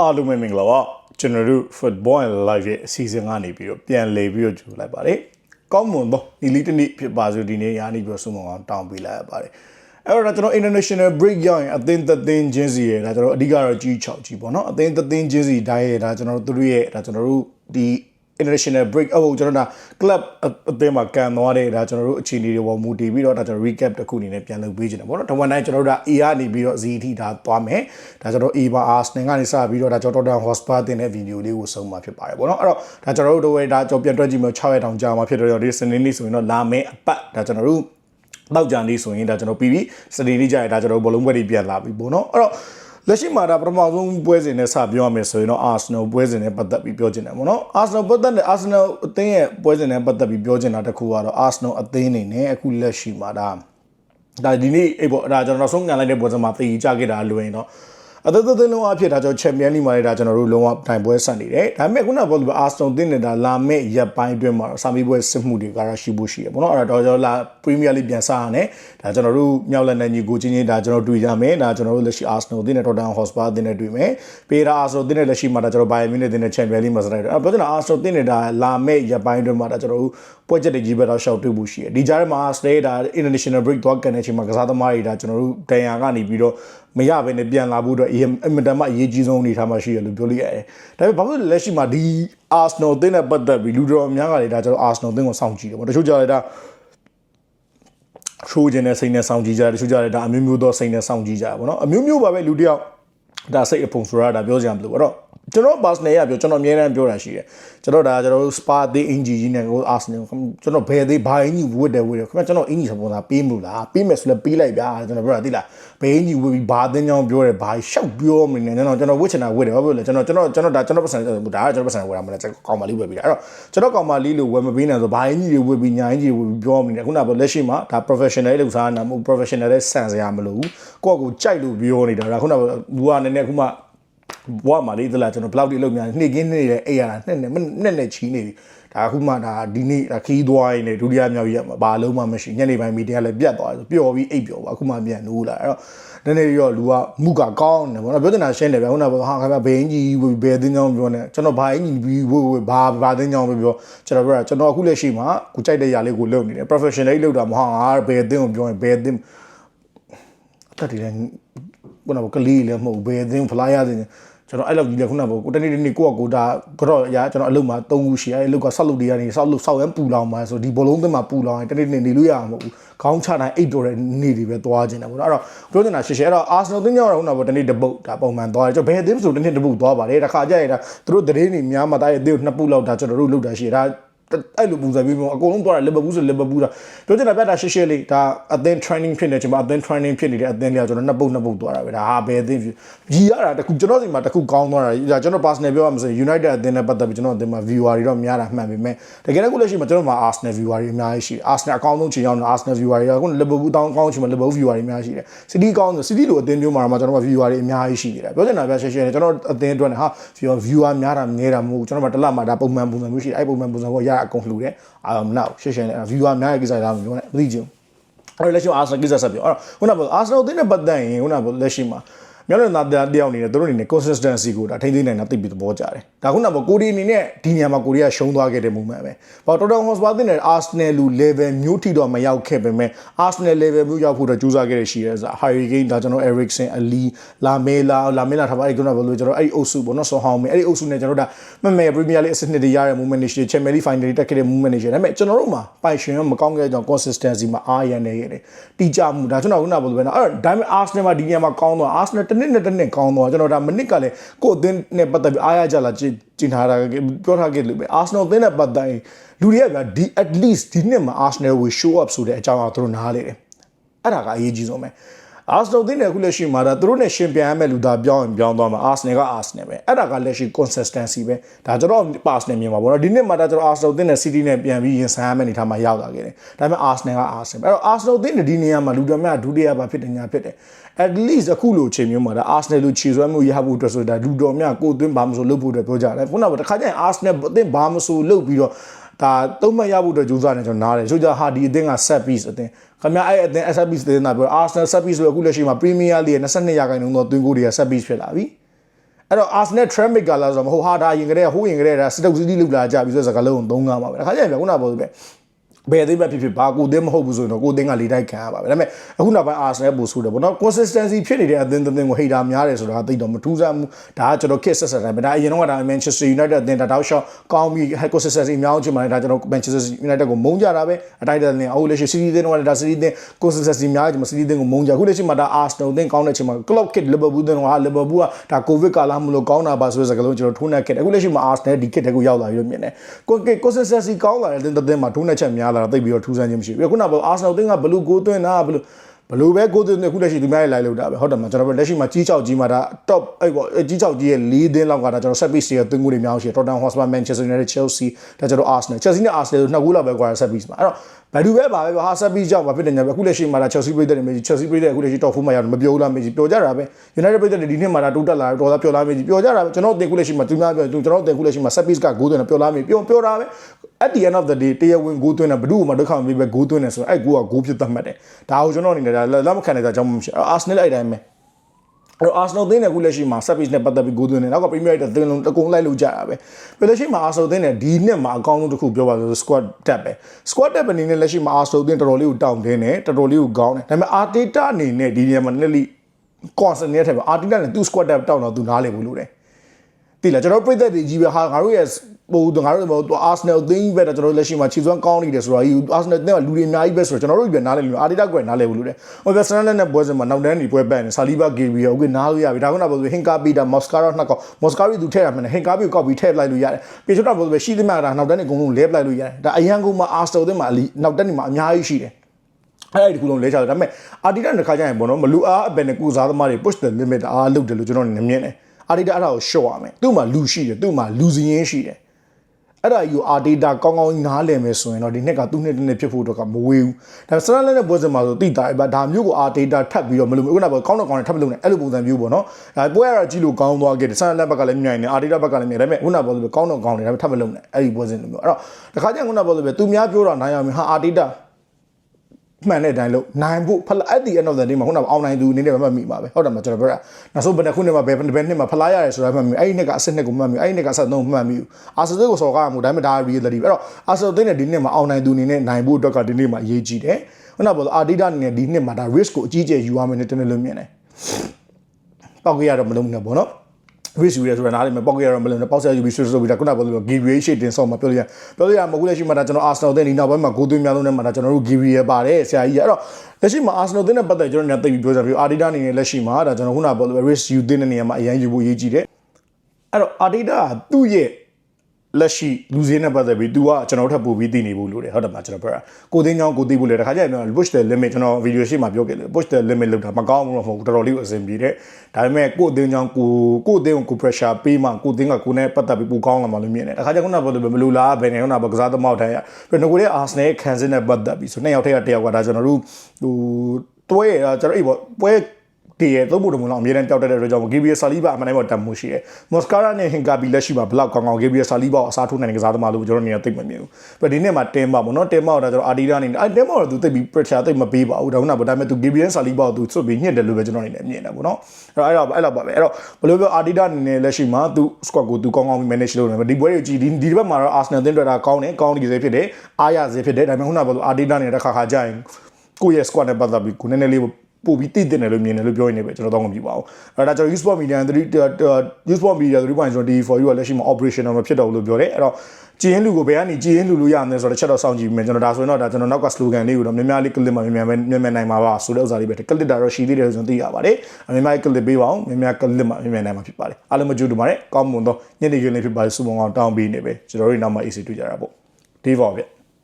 အားလုံးပဲမင်္ဂလာပါကျွန်တော်တို့ Football and Live ရဲ့အစီအစဉ်ကနေပြီးတော့ပြန်လည်ပြီးတော့ကြိုလိုက်ပါတယ်ကောင်းမွန်သောဒီလီတစ်နေ့ဖြစ်ပါစို့ဒီနေ့ရာနေပြီးတော့ဆုမအောင်တောင်းပေးလိုက်ရပါတယ်အဲ့တော့ကျွန်တော် international break ရောက်ရင်အသင်းသက်သင်းချင်းစီရဲ့ဒါကျွန်တော်အဓိကတော့ကြီး6ကြီးပေါ့နော်အသင်းသက်သင်းချင်းစီတိုင်းရဲ့ဒါကျွန်တော်တို့ရဲ့ဒါကျွန်တော်တို့ဒီ international break အဟုတ်ကျွန်တော်ဒါ club အသင်းမှာကန်သွားတဲ့ဒါကျွန်တော်တို့အခြေအနေတွေပေါ်မူတည်ပြီးတော့ဒါကျွန်တော် recap တစ်ခုအနေနဲ့ပြန်လုပ်ပေးချင်တယ်ပေါ့နော်တဝန်တိုင်းကျွန်တော်တို့ဒါ A ကနေပြီးတော့ Z ထိဒါသွားမယ်ဒါကျွန်တော် A ပါ Arsenal ကနေစပြီးတော့ဒါကျွန်တော် Tottenham Hotspur တင်တဲ့ဗီဒီယိုလေးကိုဆုံးမှာဖြစ်ပါတယ်ပေါ့နော်အဲ့တော့ဒါကျွန်တော်တို့ဒါကျွန်တော်ပြန်တွက်ကြည့်မယ်6ရက်တောင်ကြာမှာဖြစ်တော့ဒီစနေနေ့ဆိုရင်တော့လာမယ်အပတ်ဒါကျွန်တော်တို့တောက်ကြံလေးဆိုရင်ဒါကျွန်တော်ပြီးပြီစနေနေ့ကျရင်ဒါကျွန်တော်ဘလုံးပွဲတွေပြန်လာပြီပေါ့နော်အဲ့တော့ လက်ရှိမှာဒါပထမဆုံးပွဲစဉ်နဲ့စပြောရမယ်ဆိုရင်တော့ Arsenal ပွဲစဉ်နဲ့ပတ်သက်ပြီးပြောချင်တယ်ပေါ့နော် Arsenal ပတ်သက်တဲ့ Arsenal အသင်းရဲ့ပွဲစဉ်နဲ့ပတ်သက်ပြီးပြောချင်တာတစ်ခုကတော့ Arsenal အသင်းအနေနဲ့အခုလက်ရှိမှာဒါဒါဒီနေ့အေးပေါ့ဒါကျွန်တော်ဆုံးကန်လိုက်တဲ့ပွဲစဉ်မှာတည်ကြခဲ့တာလွယ်ရင်တော့ အသက်သက်လုံးအဖြစ်ဒါကျွန်တော်ချန်ပီယံလိမှာလည်းဒါကျွန်တော်တို့လုံးဝတိုင်ပွဲဆက်နေတယ်ဒါပေမဲ့ခုနကပြောလို့အာစတွန်တင်းနေတာလာမဲ့ရက်ပိုင်းအတွင်းမှာစာမီပွဲစစ်မှုတွေကရရှိဖို့ရှိတယ်ပေါ့နော်အဲ့ဒါတော့ကျွန်တော်လာပရီးမီးယားလိပြန်စားရတယ်ဒါကျွန်တော်တို့မြောက်လက်နယ်ညီကိုချင်းချင်းဒါကျွန်တော်တွေ့ကြမယ်ဒါကျွန်တော်တို့လက်ရှိအာစနယ်တင်းနဲ့တော်တန်ဟော့စပါတင်းနဲ့တွေ့မယ်ပေရာအာစနယ်တင်းနဲ့လက်ရှိမှာဒါကျွန်တော်ဘိုင်မီနဲ့တင်းနဲ့ချန်ပီယံလိမှာစလိုက်တယ်အဲ့ပြောချင်တာအာစနယ်တင်းနေတာလာမဲ့ရက်ပိုင်းအတွင်းမှာဒါကျွန်တော်တို့ပွဲချက်တွေကြီးပဲတော့ရှောက်တွေ့ဖို့ရှိတယ်ဒီကြားထဲမှာစတေးဒါ international break သွားကန်တဲ့အချိန်မှာကစားသမားတွေဒါကျွန်တော်တို့တန်ရာကနေပြီးတော့ မရဘဲနဲ့ပြန်လာဖို့အတွက်အင်မတန်မှအရေးကြီးဆုံးအနေထားမှာရှိရလို့ပြောလို့ရတယ်။ဒါပေမဲ့ဘာလို့လက်ရှိမှာဒီ Arsenal အသင်းနဲ့ပတ်သက်ပြီးလူတော်များကလည်းဒါကျွန်တော် Arsenal အသင်းကိုစောင့်ကြည့်တယ်ပေါ့။တချို့ကြလည်းဒါရှိုးခြင်းနဲ့စိတ်နဲ့စောင့်ကြည့်ကြတယ်တချို့ကြလည်းဒါအမျိုးမျိုးသောစိတ်နဲ့စောင့်ကြည့်ကြတယ်ပေါ့နော်။အမျိုးမျိုးပါပဲလူတယောက်ဒါစိတ်အဖုံဆိုတာဒါပြောစရာမလိုဘူးတော့ ကျွန်တော် Arsenal ရပြောကျွန်တော်အများအားပြောတာရှိတယ်ကျွန်တော်ဒါကျွန်တော် Spa သေးအင်ဂျီကြီးနဲ့ကို Arsenal ကျွန်တော်ဘယ်သေးဘာအင်ဂျီဝတ်တယ်ဝတ်တယ်ခင်ဗျကျွန်တော်အင်ဂျီစပုံသားပေးမလို့လားပေးမယ်ဆိုလည်းပေးလိုက်ဗျာကျွန်တော်ပြောတာသိလားဘယ်အင်ဂျီဝတ်ပြီးဘာအသင်းကြောင်းပြောတယ်ဘာရှောက်ပြောမနေနဲ့ကျွန်တော်ကျွန်တော်ဝတ်ချင်တာဝတ်တယ်ဘာဖြစ်လဲကျွန်တော်ကျွန်တော်ကျွန်တော်ဒါကျွန်တော်ပတ်စံဒါကကျွန်တော်ပတ်စံဝတ်တာမလားကောင်မလေးဝတ်ပြီးတာအဲ့တော့ကျွန်တော်ကောင်မလေးလို့ဝယ်မပေးနိုင်ဆိုဘာအင်ဂျီတွေဝတ်ပြီးညာအင်ဂျီဝတ်ပြီးပြောမနေနဲ့ခုနကပြောလက်ရှိမှာဒါ professional လို့စားနေတာမဟုတ် professional နဲ့ဆန်စရာမလိုဘူးကိုယ့်ကိုကြိုက်လို့ပြောနေတာဒါခုနကလူကနည်းနည်းခုမှ ဘွားမှာလေးသလားကျွန်တော်ဘလောက်တိလောက်များနှိကင်းနေတယ်အဲ့ရတာနှစ်နဲ့နှစ်နဲ့ချီနေပြီဒါအခုမှဒါဒီနေ့ခီးသွားရင်းနဲ့ဒုတိယမြောက်ရက်မှာဘာလုံးမှမရှိညနေပိုင်းမီတင်ကလည်းပြတ်သွားတယ်ပျော်ပြီးအိပ်ပျော်ပါအခုမှပြန်နိုးလာအဲ့တော့နည်းနည်းရောလူကမူကကောင်းတယ်ဗောနော်ပြောတင်တာရှင်းတယ်ဗျခုနကဟာခင်ဗျဘိန်းကြီးဘယ်တင်းကြောင်းပြောနေကျွန်တော်ဘာအင်းကြီးပြီးဝဝဘာဘာတင်းကြောင်းပဲပြောကျွန်တော်ပြောတာကျွန်တော်အခုလက်ရှိမှာကိုကြိုက်တဲ့ຢာလေးကိုလုပ်နေတယ် professional လုပ်တာမဟုတ်ငါဘယ်တင်းကိုပြောရင်ဘယ်တင်းအတက်တည်းလည်း ခုနကကလေးလည်းမဟုတ်ဘယ်တင်း flyer တင်ကျွန်တော်အဲ့လောက်ကြီးလေခုနကကိုတနေ့တနေ့ကိုကကိုဒါကတော့ရကျွန်တော်အလုပ်မှာ၃ခုရှိအဲ့အလုပ်ကဆောက်လုပ်တွေကနေဆောက်လုပ်ဆောက်ရမ်းပူလောင်ပါဆိုဒီဘောလုံးသင်းမှာပူလောင်ရင်တနေ့တနေ့နေလို့ရမှာမဟုတ်ဘူးခေါင်းချတိုင်းအိတ်တော်တဲ့နေတွေပဲသွားခြင်းတယ်ပေါ့နော်အဲ့တော့ပြောနေတာရှေ့ရှေ့အဲ့တော့အာဆနယ်တင်းကြောင်းတော့ခုနကတနေ့တပုတ်ဒါပုံမှန်သွားတယ်ကျွန်တော်ဘယ်အသင်းဆိုတနေ့တပုတ်သွားပါတယ်တခါကြရတာသူတို့တရေနေများမှတားရဲ့အသင်းကိုနှစ်ပုတ်လောက်ဒါကျွန်တော်တို့လုပ်တာရှိတယ်ဒါ အဲ့လိုပုံစံမျိုးမျိုးအကုန်လုံးသွားတယ်လီဗာပူးဆိုလီဗာပူးတာပြောချင်တာပြတာရှေ့ရှေ့လေးဒါအသင်း training ဖြစ်နေချိန်မှာအသင်း training ဖြစ်နေတဲ့အသင်းလေးကကျွန်တော်နှစ်ပုတ်နှစ်ပုတ်သွားတာပဲဒါဟာဘယ်အသင်းဖြစ်ရီရတာတခုကျွန်တော်စီမှာတခုကောင်းသွားတာဒါကျွန်တော် personal ပြောရမှာဆို United အသင်းနဲ့ပတ်သက်ပြီးကျွန်တော်အသင်းမှာ viewer တွေတော့များတာမှန်ပေမဲ့တကယ်လည်းခုလက်ရှိမှာကျွန်တော်မှာ Arsenal viewer တွေအများကြီးရှိတယ် Arsenal အကောင်းဆုံးချိန်ရောက်နေ Arsenal viewer တွေကခုလီဗာပူးတောင်းကောင်းချိန်မှာလီဗာပူး viewer တွေအများကြီးရှိတယ် City ကောင်းဆို City လိုအသင်းမျိုးမှာတော့ကျွန်တော်မှာ viewer တွေအများကြီးရှိနေတယ်ပြောချင်တာပြရှေ့ရှေ့ကျွန်တော်အသင်းအတွက်ဟာ viewer များတာငဲတာမဟုတ်ကျွန်တော်မှာတစ်လမှာဒါပုံမှန်ပုံစံမျိုးရှိတယ်အဲ့ပုံမှန်ပုံစံကိုရအကုန်လှူတယ်အာမနောက်ရှေ့ရှေ့နဲ့ viewer များတဲ့ကိစ္စတွေဒါမှမပြောနဲ့မသိချင်ဘူးအဲ့လက်ရှိအာဆနယ်ကိစ္စဆက်ပြောအဲ့တော့ခုနကအာဆနယ်အသင်းနဲ့ပတ်သက်ရင်ခုနကလက်ရှိမှာ မြောက်လနာတယောက်အနေနဲ့သူတို့အနေနဲ့ consistency ကိုဒါထိန်းသိမ်းနိုင်တာသိပြီးသဘောကျတယ်။ဒါခုနကကိုဒီအနေနဲ့ဒီနေရာမှာကိုရီးယားရှုံးသွားခဲ့တဲ့ moment ပဲ။ဘာတော်တော်ဟော့စပါတင်တဲ့ Arsenal လူ level မျိုးထိတော့မရောက်ခဲ့ပေမဲ့ Arsenal level မျိုးရောက်ဖို့တော့ကြိုးစားခဲ့တဲ့ရှိရဲဆို Harry Kane ဒါကျွန်တော် Eriksen Ali Lamela Lamela ထားပါအဲ့ခုနကဘယ်လိုကျွန်တော်အဲ့အုပ်စုပေါ့နော်ဆောဟောင်းမင်းအဲ့ဒီအုပ်စုနဲ့ကျွန်တော်တို့ဒါမမဲ Premier League အဆင့်နှစ်တွေရတဲ့ moment တွေရှိတယ် Champions League final တွေတက်ခဲ့တဲ့ moment တွေရှိတယ်ဒါပေမဲ့ကျွန်တော်တို့မှာပိုင်ရှင်ရောမကောင်းခဲ့တဲ့ကြောင့် consistency မှာအားရနေရတယ်။တီကြမှုဒါကျွန်တော်ခုနကဘယ်လိုပဲနော်အဲ့တော့ဒါပေမဲ့ Arsenal မှာဒီနေရာမှာကောင်းတော့ Arsenal တစ်နှစ်နဲ့တစ်နှစ်ကောင်းတော့ကျွန်တော်ဒါမနစ်ကလည်းကိုယ့်အသင်းနဲ့ပတ်သက်ပြီးအားရကြလာကျင်ထားတာပြောထားခဲ့လို့ပဲ Arsenal အသင်းနဲ့ပတ်သက်ရင်လူတွေကဗျာဒီ at least ဒီနှစ်မှာ Arsenal ကို show up ဆိုတဲ့အကြောင်းအရာသူတို့နားလေတယ်အဲ့ဒါကအရေးကြီးဆုံးပဲ Arsenal တင်းတယ်အခုလက်ရှိမှာဒါသူတို့နဲ့ရှင်ပြန်ရမယ့်လူသားပြောင်းရင်ပြောင်းသွားမှာ Arsenal က Arsenal ပဲအဲ့ဒါကလက်ရှိ consistency ပဲဒါကျွန်တော် Arsenal မြင်ပါဘောနော်ဒီနှစ်မှာဒါကျွန်တော် Arsenal တင်းနဲ့ City နဲ့ပြန်ပြီးရင်ဆိုင်ရမယ့်အနေထားမှာရောက်လာခဲ့တယ်ဒါပေမဲ့ Arsenal က Arsenal အဲ့တော့ Arsenal တင်းတဲ့ဒီနေရာမှာလူတော်များဒုတိယပါဖြစ်တယ်ညာဖြစ်တယ် at least အခုလိုချိန်မျိုးမှာဒါ Arsenal လူခြေစွမ်းမှုရဖို့အတွက်ဆိုဒါလူတော်များကိုသွင်းဘာမဆိုလုပ်ဖို့အတွက်ပြောကြတယ်ခုနကတခါကျရင် Arsenal အသင်းဘာမဆိုလုပ်ပြီးတော့ဒါသုံးမှတ်ရဖို့အတွက်ကြိုးစားနေကျွန်တော်နားတယ်ဆိုကြဟာဒီအသင်းက set piece အသင်း ခင်ဗျာအဲ့အသင်း set piece အသင်းကပြော Arsenal set piece ဆိုအခုလက်ရှိမှာ Premier League ရဲ့22ရာခိုင်နှုန်းသောသွင်းကိုတွေက set piece ဖြစ်လာပြီအဲ့တော့ Arsenal traffic ကလာဆိုတော့မဟုတ်ဟာဒါရင်ကလေးဟိုးရင်ကလေးဒါစတုပ်စီးတီးလောက်လာကြပြီးဆိုတော့စကားလုံးသုံးကားပါပဲတခါကျရင်ခုနကပြောသလိုပဲ ဘယ်အသေးပဲဖြစ်ဖြစ်ဘာကိုအသင်းမဟုတ်ဘူးဆိုရင်တော့ကိုအသင်းကလေးတိုက်ခံရပါပဲဒါပေမဲ့အခုနောက်ပိုင်း Arsenal ပို့ဆိုးတယ်ပေါ့နော် consistency ဖြစ်နေတဲ့အသင်းတစ်သင်းကို hater များတယ်ဆိုတာသိတော့မထူးဆန်းဘူးဒါကကျွန်တော် kiss ဆက်ဆက်တယ်ဒါအရင်တော့ကဒါ Manchester United အသင်းတာတောက်ရှော့ကောင်းပြီး consistency များအောင်ချင်ပါတယ်ဒါကျွန်တော် Manchester United ကိုမုန်းကြတာပဲအတိုက်တဲ့သင်းအခုလက်ရှိ City သင်းတော့ဒါ City သင်း consistency များချင်မှာ City သင်းကိုမုန်းကြအခုလက်ရှိမှာဒါ Arsenal သင်းကောင်းတဲ့ချိန်မှာ club kit Liverpool သင်းက Liverpool ကဒါ COVID ကာလမလို့ကောင်းတာပါဆိုတဲ့စကားလုံးကျွန်တော်ထိုးနှက်ခဲ့တယ်အခုလက်ရှိမှာ Arsenal ဒီ kit တွေကိုရောက်လာပြီးတော့မြင်တယ် consistency ကောင်းလာတဲ့သင်းတစ်သင်းမှာထိုးနှက်ချက်များလာတော့သိပြီးတော့ထူးဆန်းခြင်းမရှိဘူးခုနက Arsenal သင်းကဘလူးကိုသွင်းတာဘလူးဘလို့ပဲကိုသွင်းနေခုလက်ရှိသူများရဲ့ live လောက်တာပဲဟုတ်တယ်မကျွန်တော်လက်ရှိမှာကြီးချောက်ကြီးမှာဒါ top အဲ့ပေါ့ကြီးချောက်ကြီးရဲ့၄သင်းလောက်ကဒါကျွန်တော် set piece တွေသွင်းမှုတွေများရှိတယ် Tottenham Hotspur Manchester United Chelsea ဒါကျွန်တော် Arsenal Chelsea နဲ့ Arsenal တို့နှစ်ခုလောက်ပဲကွာ set piece မှာအဲ့တော့ ဘယ်သူပဲပါပဲဟာ set piece ကြောင့်မဖြစ်တယ်ညာပဲအခုလက်ရှိမှာဒါ Chelsea ပြည်သက်တွေမေး Chelsea ပြည်သက်အခုလက်ရှိ top 4မှာရတယ်မပြောဘူးလားမေးပြောကြတာပဲ United ပြည်သက်တွေဒီနှစ်မှာဒါတိုးတက်လာတော်သားပြောလားမေးပြောကြတာပဲကျွန်တော်တင်ခုလက်ရှိမှာသူများပြောကျွန်တော်တင်ခုလက်ရှိမှာ set piece ကဂိုးသွင်းတယ်ပြောလားမေးပြောပြောတာပဲ at the end of the day တရားဝင်ဂိုးသွင်းတယ်ဘယ်သူ့မှဒုက္ခမပေးပဲဂိုးသွင်းတယ်ဆိုတော့အဲ့ဂိုးကဂိုးဖြစ်သတ်မှတ်တယ်ဒါကိုကျွန်တော်အနေနဲ့ဒါလက်မခံနိုင်တဲ့အကြောင်းမရှိအာဆနယ်အဲ့တိုင်းပဲ အဲ့တော့ Arsenal သင်းနဲ့ခုလက်ရှိမှာ set piece နဲ့ပတ်သက်ပြီးဂိုးသွင်းတယ်နောက်က Premier League သင်းလုံးတကုံလိုက်လို့ကြတာပဲပြီးလက်ရှိမှာ Arsenal သင်းနဲ့ဒီနှစ်မှာအကောင်းဆုံးတစ်ခုပြောပါလို့ squad depth ပဲ squad depth အနေနဲ့လက်ရှိမှာ Arsenal သင်းတော်တော်လေးကိုတောင်းတင်းတယ်တော်တော်လေးကိုကောင်းတယ်ဒါပေမဲ့ Arteta အနေနဲ့ဒီနေရာမှာနည်းနည်းလေး constant နဲ့ထည့်ပါ Arteta နဲ့သူ squad depth တောင်းတော့သူနားလည်ဘူးလို့တယ်တိလားကျွန်တော်ပြည်သက်တွေကြီးပဲဟာငါတို့ရဲ့ ဟိုငါတို့ဟိုအာဆနယ်အသင်းကြီးပဲကျွန်တော်လက်ရှိမှာခြေစွမ်းကောင်းနေတယ်ဆိုတော့ဒီအာဆနယ်အသင်းကလူတွေအများကြီးပဲဆိုတော့ကျွန်တော်တို့ပြန်နားလဲလို့အာဒီတာကွယ်နားလဲဘူးလို့လေဟိုဘက်ဆန်လက်နဲ့ပွဲစဉ်မှာနောက်တန်းနေပွဲပန့်နေဆာလီဘာဂေဗီယောဥကနားလို့ရပြီဒါကနာပြောဟင်ကာပီတာမော်စကာရောနှစ်ကောက်မော်စကာရီသူထည့်ရမယ်ဟင်ကာပီကိုကောက်ပြီးထည့်လိုက်လို့ရတယ်ပေချွတ်တာပြောရှိသမျှဒါနောက်တန်းနေအကုန်လုံးလဲပလိုက်လို့ရတယ်ဒါအရန်ကုန်မှာအာစတယ်အသင်းမှာနောက်တန်းနေမှာအများကြီးရှိတယ်အဲ့ဒီခုလုံးလဲချတယ်ဒါပေမဲ့အာဒီတာတစ်ခါကျရင်ပေါ့နော်မလူအားအပယ်နဲ့ကုစားသမားတွေ push the limit အားလုပ်တယ်လို့ကျွန်တော်နေမြင်တယ်အာဒီတာအဲ့ဒါကိုရှော့ရမယ်သူ့မှာလူရှိတယ်သူ့မှာလူစည်းရင်းရှိတယ် အဲ့ဒါယူအာဒေတာကောင်းကောင်းနားလည်မယ်ဆိုရင်တော့ဒီနှစ်ကသူ့နှစ်တစ်နှစ်ဖြစ်ဖို့တော့ကမဝေးဘူးဒါစရလက်နဲ့ပွဲစဉ်မှာဆိုတိတာပဲဒါမျိုးကိုအာဒေတာထပ်ပြီးတော့မလို့ခုနကကောင်းတော့ကောင်းတယ်ထပ်မလို့နဲ့အဲ့လိုပုံစံမျိုးပေါ့နော်ဒါပွဲရကြည့်လို့ကောင်းသွားခဲ့တယ်စရလက်ဘက်ကလည်းမြိုင်နေအာဒေတာဘက်ကလည်းမြိုင်ဒါပေမဲ့ခုနကပြောလို့ကောင်းတော့ကောင်းတယ်ဒါပေမဲ့ထပ်မလို့နဲ့အဲ့ဒီပွဲစဉ်လိုမျိုးအဲ့တော့တခါကျရင်ခုနကပြောလို့ပဲသူများပြောတာနိုင်ရမယ်ဟာအာဒေတာ မှန်တဲ့အတိုင်းလို့နိုင်ဖို့ဖလာ at the end of the day မှာခုနကအောင်နိုင်သူအနေနဲ့မှတ်မိပါပဲဟုတ်တယ်မကျွန်တော်ပြောတာနောက်ဆုံးဘယ်နှစ်ခုနှစ်မှာဘယ်ဘယ်နှစ်မှာဖလားရတယ်ဆိုတာမှတ်မိအဲ့ဒီနှစ်ကအစစ်နှစ်ကိုမှတ်မိအဲ့ဒီနှစ်ကအဆက်သုံးမှတ်မိဘူးအာဆယ်ကိုစော်ကားမှုဒါပေမဲ့ဒါ reality ပဲအဲ့တော့အာဆယ်သိတဲ့ဒီနှစ်မှာအောင်နိုင်သူအနေနဲ့နိုင်ဖို့အတွက်ကဒီနေ့မှာအရေးကြီးတယ်ခုနကပြောအာဒီတာအနေနဲ့ဒီနှစ်မှာဒါ risk ကိုအကြီးကျယ်ယူရမယ်နဲ့တနေ့လုံးမြင်တယ်ပောက်ကြရတော့မလုံးနဲ့ပေါ့နော် risk ယူရဲဆိုတာနားလည်မယ်ပောက်ကြရတော့မလုံးနဲ့ပောက်ဆက်ယူပြီးဆွဆွပြီးဒါခုနကပြောလို့ give shade တင်ဆောင်မှာပြောလို့ရပြောလို့ရမဟုတ်လက်ရှိမှာဒါကျွန်တော် Arsenal တဲ့ဒီနောက်ပိုင်းမှာဂိုးသွင်းများလုံးနဲ့မှာဒါကျွန်တော်တို့ give ရပါတယ်ဆရာကြီးအဲ့တော့လက်ရှိမှာ Arsenal တဲ့နဲ့ပတ်သက်ကျွန်တော်ညသိပြီးပြောကြပြီး Arteta အနေနဲ့လက်ရှိမှာဒါကျွန်တော်ခုနကပြောလို့ risk ယူတဲ့နေရာမှာအရင်ယူဖို့အရေးကြီးတယ်အဲ့တော့ Arteta ကသူ့ရဲ့ လက်ရှိလူစင်းနဲ့ပတ်သက်ပြီး तू ကကျွန်တော်ထပ်ပို့ပြီးသိနေဖို့လို့တယ်ဟုတ်တယ်မကျွန်တော်ပြောတာကိုသိန်းချောင်းကိုသိဖို့လေတခါကျရင် push the limit ကျွန်တော်ဗီဒီယိုရှေ့မှာပြောခဲ့တယ် push the limit လောက်တာမကောင်းဘူးတော့မဟုတ်ဘူးတော်တော်လေးကိုအဆင်ပြေတယ်ဒါပေမဲ့ကိုသိန်းချောင်းကိုကိုသိန်းကို pressure ပေးမှကိုသိန်းကကိုနဲ့ပတ်သက်ပြီးပိုကောင်းလာမှလို့မြင်တယ်တခါကျခုနကပြောတယ်မလူလားဘယ်နေခုနကကစားသမားထိုင်ရပြီးငကိုတဲ့ Arsenal ရဲ့ခံစစ်နဲ့ပတ်သက်ပြီးဆိုနှစ်ယောက်ထက်ကတယောက်ကဒါကျွန်တော်တို့ဟိုတွဲရကျွန်တော်အေးပေါ့ပွဲ တည်ရသုံးဖို့တမလို့အမြဲတမ်းတောက်တက်တဲ့အတွက်ကြောင့်ဂေဘရီယယ်ဆာလီဘာအမှန်တိုင်းပေါ်တတ်မှုရှိတယ်။မော်စကာရာနဲ့ဟင်ကာဘီလက်ရှိမှာဘလောက်ကောင်းကောင်းဂေဘရီယယ်ဆာလီဘာကိုအစားထိုးနိုင်တဲ့ကစားသမားလို့ကျွန်တော်နေရာသိမမြင်ဘူး။ပြီးဒီနေ့မှာတင်ပါပေါ့နော်တင်ပါတော့ကျွန်တော်အာဒီဒါအနေနဲ့အဲတင်ပါတော့သူသိပြီး pressure သိမပေးပါဘူး။ဒါကနာဒါပေမဲ့သူဂေဘရီယယ်ဆာလီဘာကိုသူစွတ်ပြီးညှစ်တယ်လို့ပဲကျွန်တော်အနေနဲ့မြင်တယ်ပေါ့နော်။အဲ့တော့အဲ့တော့အဲ့တော့ပါပဲ။အဲ့တော့ဘယ်လိုပြောအာဒီဒါအနေနဲ့လက်ရှိမှာသူ squad ကိုသူကောင်းကောင်း manage လုပ်နေတယ်။ဒီပွဲတွေကြည့်ဒီဒီဘက်မှာတော့ Arsenal တင်တွေ့တာကောင်းတယ်ကောင်းနေစေဖြစ်တယ်။အားရစေဖြစ်တယ်။ဒါပေမဲ့ခုနကပြောလို့အာဒီဒါအနေနဲ့တစ်ခါခါကြာရင်ကိုယ့်ရဲ့ squad နဲ့ပတ်သက်ပြီးကိုနည်းနည်းလေး ပို့ပြီးတည်တင်တယ်လို့မြင်တယ်လို့ပြောရနေပဲကျွန်တော်တော့မပြပါဘူးအဲ့ဒါကျွန်တော် Usport Media 3 Usport Media 3.0 for you ကလက်ရှိမှာ operational မဖြစ်တော့ဘူးလို့ပြောတယ်အဲ့တော့ကြည်ရင်လူကိုဘယ်ကနေကြည်ရင်လူလို့ရမယ်ဆိုတော့တစ်ချက်တော့စောင့်ကြည့်ပြီးမယ်ကျွန်တော်ဒါဆိုရင်တော့ဒါကျွန်တော်နောက်က slogan လေးကိုတော့များများလေး clip မှာများများများများနိုင်မှာပါဆိုတဲ့ဥစ္စာလေးပဲ clip တာတော့ရှိသေးတယ်ဆိုရင်သိရပါတယ်အများကြီး clip ပေးပါအောင်များများ clip မှာများများနိုင်မှာဖြစ်ပါတယ်အားလုံးမကြိုးတူပါတယ်ကောင်းမွန်သောညနေခင်းလေးဖြစ်ပါစေစုမုံအောင်တောင်းပေးနေပဲကျွန်တော်တို့နောက်မှ AC တွေ့ကြတာပေါ့ဒီပေါ့ဗျ